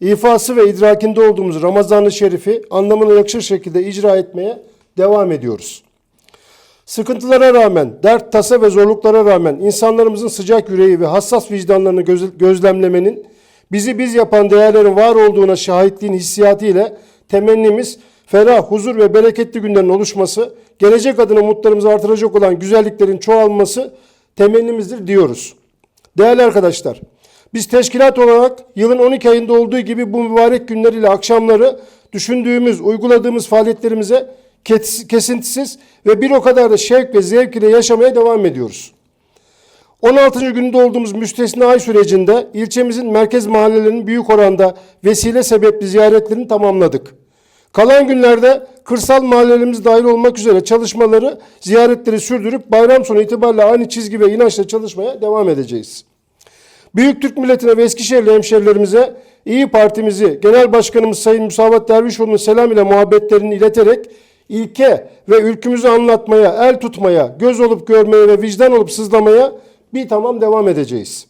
ifası ve idrakinde olduğumuz Ramazan-ı Şerif'i anlamına yakışır şekilde icra etmeye devam ediyoruz. Sıkıntılara rağmen, dert, tasa ve zorluklara rağmen insanlarımızın sıcak yüreği ve hassas vicdanlarını göz- gözlemlemenin bizi biz yapan değerlerin var olduğuna şahitliğin hissiyatı ile temennimiz ferah, huzur ve bereketli günlerin oluşması, gelecek adına umutlarımızı artıracak olan güzelliklerin çoğalması temennimizdir diyoruz. Değerli arkadaşlar, biz teşkilat olarak yılın 12 ayında olduğu gibi bu mübarek günler ile akşamları düşündüğümüz, uyguladığımız faaliyetlerimize kes- kesintisiz ve bir o kadar da şevk ve zevk ile yaşamaya devam ediyoruz. 16. günde olduğumuz müstesna ay sürecinde ilçemizin merkez mahallelerinin büyük oranda vesile sebepli ziyaretlerini tamamladık. Kalan günlerde kırsal mahallelerimiz dahil olmak üzere çalışmaları, ziyaretleri sürdürüp bayram sonu itibariyle aynı çizgi ve inançla çalışmaya devam edeceğiz. Büyük Türk milletine ve Eskişehirli hemşerilerimize İyi Partimizi Genel Başkanımız Sayın Musavat Dervişoğlu'nun selam ile muhabbetlerini ileterek ilke ve ülkümüzü anlatmaya, el tutmaya, göz olup görmeye ve vicdan olup sızlamaya bir tamam devam edeceğiz.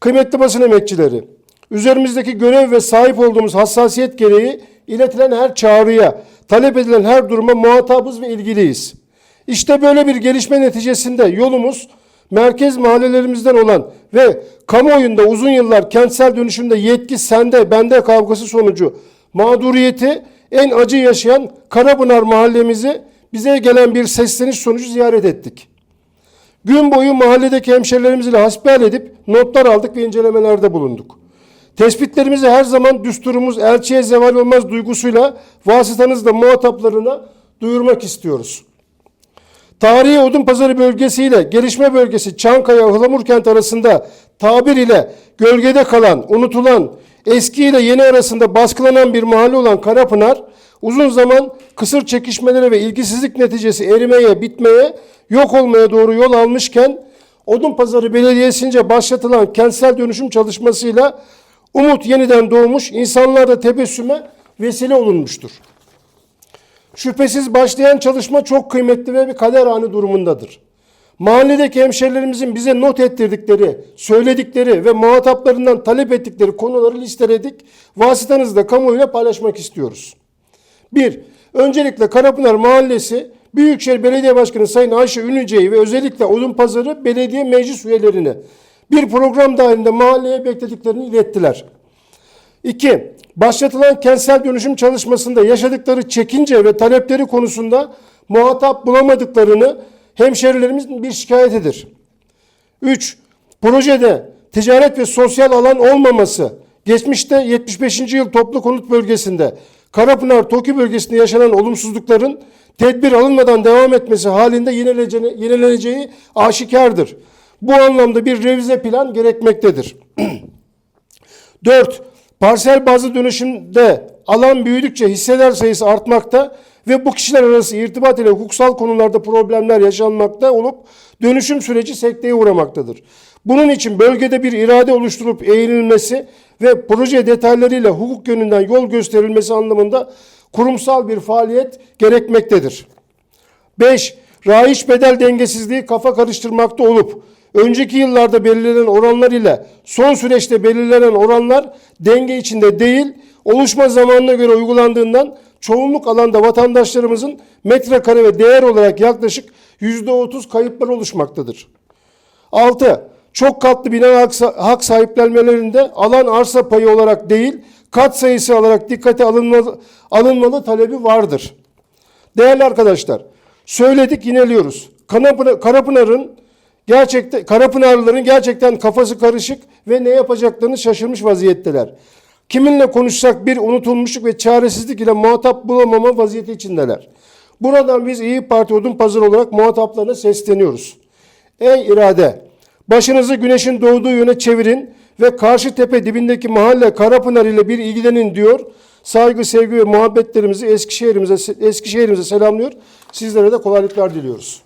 Kıymetli basın emekçileri, üzerimizdeki görev ve sahip olduğumuz hassasiyet gereği iletilen her çağrıya, talep edilen her duruma muhatabız ve ilgiliyiz. İşte böyle bir gelişme neticesinde yolumuz merkez mahallelerimizden olan ve kamuoyunda uzun yıllar kentsel dönüşümde yetki sende bende kavgası sonucu mağduriyeti en acı yaşayan Karapınar mahallemizi bize gelen bir sesleniş sonucu ziyaret ettik. Gün boyu mahalledeki hemşerilerimizle hasbihal edip notlar aldık ve incelemelerde bulunduk. Tespitlerimizi her zaman düsturumuz elçiye zeval olmaz duygusuyla vasıtanızla muhataplarına duyurmak istiyoruz. Tarihi Odunpazarı bölgesi ile gelişme bölgesi Çankaya Ihlamurkent arasında tabir ile gölgede kalan, unutulan, eski ile yeni arasında baskılanan bir mahalle olan Karapınar, uzun zaman kısır çekişmelere ve ilgisizlik neticesi erimeye, bitmeye, yok olmaya doğru yol almışken, Odunpazarı Belediyesi'nce başlatılan kentsel dönüşüm çalışmasıyla umut yeniden doğmuş, insanlarda tebessüme vesile olunmuştur. Şüphesiz başlayan çalışma çok kıymetli ve bir kader anı durumundadır. Mahalledeki hemşerilerimizin bize not ettirdikleri, söyledikleri ve muhataplarından talep ettikleri konuları listeledik. Vasıtanızla kamuoyuyla paylaşmak istiyoruz. 1. Öncelikle Karapınar Mahallesi Büyükşehir Belediye Başkanı Sayın Ayşe Ünlüce'yi ve özellikle Odunpazarı Belediye Meclis üyelerine bir program dahilinde mahalleye beklediklerini ilettiler. 2. Başlatılan kentsel dönüşüm çalışmasında yaşadıkları çekince ve talepleri konusunda muhatap bulamadıklarını hemşerilerimizin bir şikayetidir. 3. Projede ticaret ve sosyal alan olmaması, geçmişte 75. yıl toplu konut bölgesinde Karapınar Toki bölgesinde yaşanan olumsuzlukların tedbir alınmadan devam etmesi halinde yenileneceği, yenileneceği aşikardır. Bu anlamda bir revize plan gerekmektedir. 4. Parsel bazı dönüşümde alan büyüdükçe hisseler sayısı artmakta ve bu kişiler arası irtibat ile hukuksal konularda problemler yaşanmakta olup dönüşüm süreci sekteye uğramaktadır. Bunun için bölgede bir irade oluşturup eğilinmesi ve proje detaylarıyla hukuk yönünden yol gösterilmesi anlamında kurumsal bir faaliyet gerekmektedir. 5. Rayiç bedel dengesizliği kafa karıştırmakta olup önceki yıllarda belirlenen oranlar ile son süreçte belirlenen oranlar denge içinde değil, oluşma zamanına göre uygulandığından çoğunluk alanda vatandaşlarımızın metrekare ve değer olarak yaklaşık %30 kayıplar oluşmaktadır. 6. Çok katlı bina hak, sahiplenmelerinde alan arsa payı olarak değil, kat sayısı olarak dikkate alınmalı, alınmalı talebi vardır. Değerli arkadaşlar, söyledik yineliyoruz. Karapınar'ın gerçekten Karapınarlıların gerçekten kafası karışık ve ne yapacaklarını şaşırmış vaziyetteler. Kiminle konuşsak bir unutulmuşluk ve çaresizlik ile muhatap bulamama vaziyeti içindeler. Buradan biz İyi Parti Odunpazarı olarak muhataplarına sesleniyoruz. Ey irade, başınızı güneşin doğduğu yöne çevirin ve karşı tepe dibindeki mahalle Karapınar ile bir ilgilenin diyor. Saygı, sevgi ve muhabbetlerimizi Eskişehir'imize Eskişehir'imize selamlıyor. Sizlere de kolaylıklar diliyoruz.